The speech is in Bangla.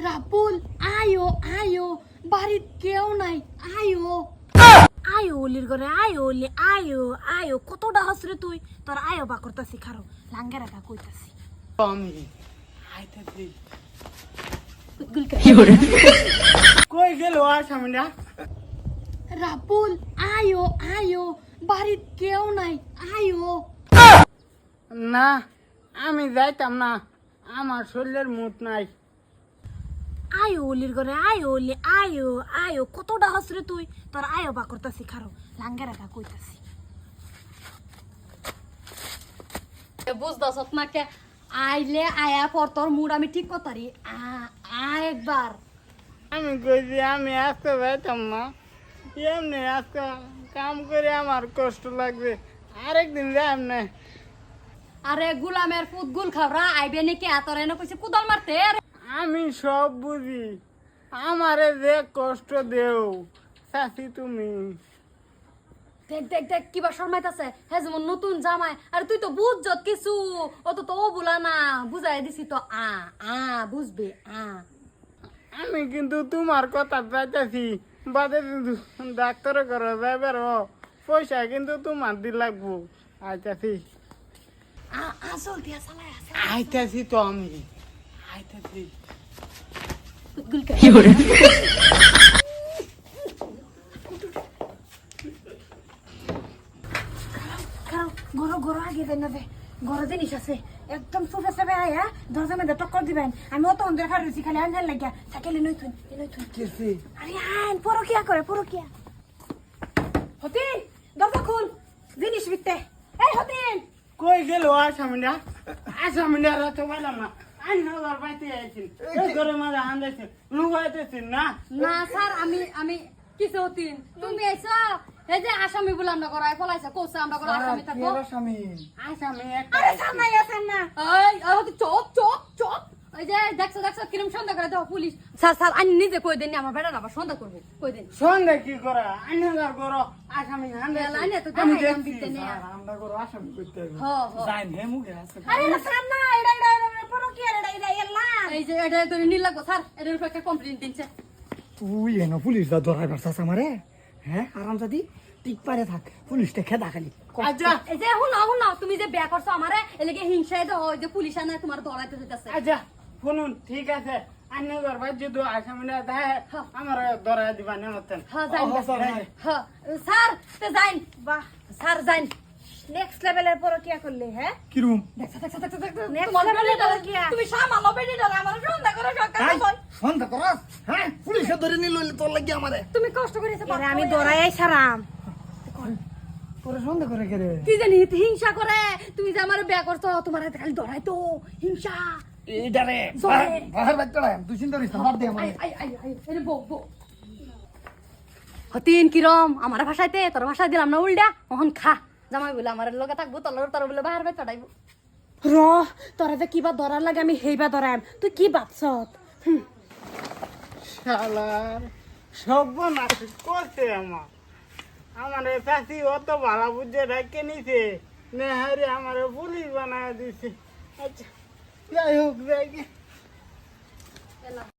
রাবুল আয়ো আয়ো বাড়িত কেউ নাই আয়ো আয়ো ওলির ঘরে আয়ো ওলি আয়ো আয়ো কতটা হসরে তুই তোর আয়ো বা করতাছি খারো লাঙ্গের একা কইতাছি আমি আইতাছি গুলকা কই গেল আসামিটা রাবুল আয়ো আয়ো বাড়িত কেউ নাই আয়ো না আমি যাইতাম না আমার শরীরের মুঠ নাই আয়ো ওলির ঘরে আয়ো ওলি আয়ো আয়ো কতটা হসরে তুই? তোর আয়ো বা করতাছি খারো লাঙ্গের একা কইতাছি। বুঝদাস না কে? আইলে আয়া পর তোর মুড আমি ঠিক কথারি আ আ একবার। আমি কইছি আমি আজকে যাইতাম না। এমনি আজকে কাম করে আমার কষ্ট লাগবে। আরেকদিন যাইম না আরে গুলামের ফুট গুল খাবরা আইবে নাকি? আতর এনে কইছে কুদল মারতে। আরে আমি সব বুঝি। আমারে যে কষ্ট দেও চাচি তুমি। দেখ দেখ দেখ কিবা শর্মাইতাছে। হে যেমন নতুন জামাই আরে তুই তো বুঝছ কিছু। অত তো ও বুলা না বুঝাই দিছি তো আ আ বুঝবে আ। আমি কিন্তু তোমার কথা চাইতেছি। বাদে ডাক্তার করে যাইবার পয়সা কিন্তু তোমার দি লাগবো। আইতাছি। আ আ জলদি আসালাই আসা আইতাছি তো আমি। গরো গরো আগে দেন না গরো জিনিস আছে। একদম সুফে সুফে আয়া দরজা মধ্যে টক্কর দিবেন। আমি অত অন্ধের খার রয়েছি খালি আনহার লাগিয়া। সাইকেলে নই থুন নই থুন আরে আন পরো কিয়া করে পরো কিয়া হতিন দরজা খুল জিনিস বিকতে। এই হতিন। কই গেল? আসামিটা আসামিটা রাতে পাইলাম না। আইন হাজার আইছেন এই ঘরে মাঝে আন্দাইছেন লুকাইতেছেন না না স্যার আমি আমি কিছু হতিন তুমি এই যে আসামি বলে আমরা করাই ফলাইছে কোসে আমরা করা আসামি থাকব। আসামি? একটা আরে সামনে সামনে। এই আর চপ চপ চপ। এই যে দেখছ দেখছ কিরম সন্ধ্যা করে? দাও পুলিশ। স্যার স্যার আমি নিজে কই দেন আমার বেটা আবার সন্ধ্যা করব। কই দেন সন্ধ্যা কি করা? আইন করো। আসামি বেলা আইনে তো আমি দেখাইলাম দেখছি আমরা করো আসামি করতে হবে। হ হ। যাই নে মুখে আছে আরে না স্যার না এটা এটা এটা পরো কি এটা এটা এলা এই যে এটা তো নীল লাগবো স্যার। এটার উপর একটা কমপ্লেইন দিনছে। তুই এনে পুলিশরা ধরাই পারছাস আমারে? হ্যাঁ আরাম জাদি টিক পারে থাক পুলিশটা খেদা খালি। আচ্ছা এই যে হুন হুন তুমি যে বিয়া করছ আমারে এলাকে হিংসায় দাও যে পুলিশ আনে তোমার দৌড়াইতে যেতেছে আচ্ছা শুনুন ঠিক আছে। আইন হাজার ভাই যদি আসামিটা দেয় হ্যাঁ। আমার ধরা দিবা নেমতেন হ্যাঁ। হ্যাঁ স্যার তে যাইন। বাহ। স্যার যাইন। নেক্সট লেভেলের পর কি করলে হ্যাঁ? কি আর? তুমি সামালো বেটিটা আমার সন্ধ্যা করে সকাল সন্ধ্যা করাস হ্যাঁ? পুলিশে ধরে নিল তোর লাগি আমারে। তুমি কষ্ট করেছ আরে আমি সারাম সন্ধ্যা করে কি জানি হিংসা করে। তুমি যে আমার বিয়া করছ তোমার হাতে খালি ধরাই তো। হিংসা। এইটারে জোরে। বাহার বাচ্চারা তুই চিন্তা করিস না দে আমারে। আই আই আই এরে বো বো হতিন কিরম? আমার ভাষাইতে তোর ভাষায় দিলাম না উল্টা। ওহন খা। জামাই বলে আমার লগে থাকব তোর তোর বলে বাহার বাই চড়াইবো র তোরা যে কিবা ধরার লাগে আমি হেইবা ধরাম তুই কি বাচ্ছত শালার সর্বনাশ করছে আমার আমার চাষি অত ভালো বুঝে রেখে নিছে নেহারি আমার পুলিশ বানায় দিছে। আচ্ছা যাই হোক যাই।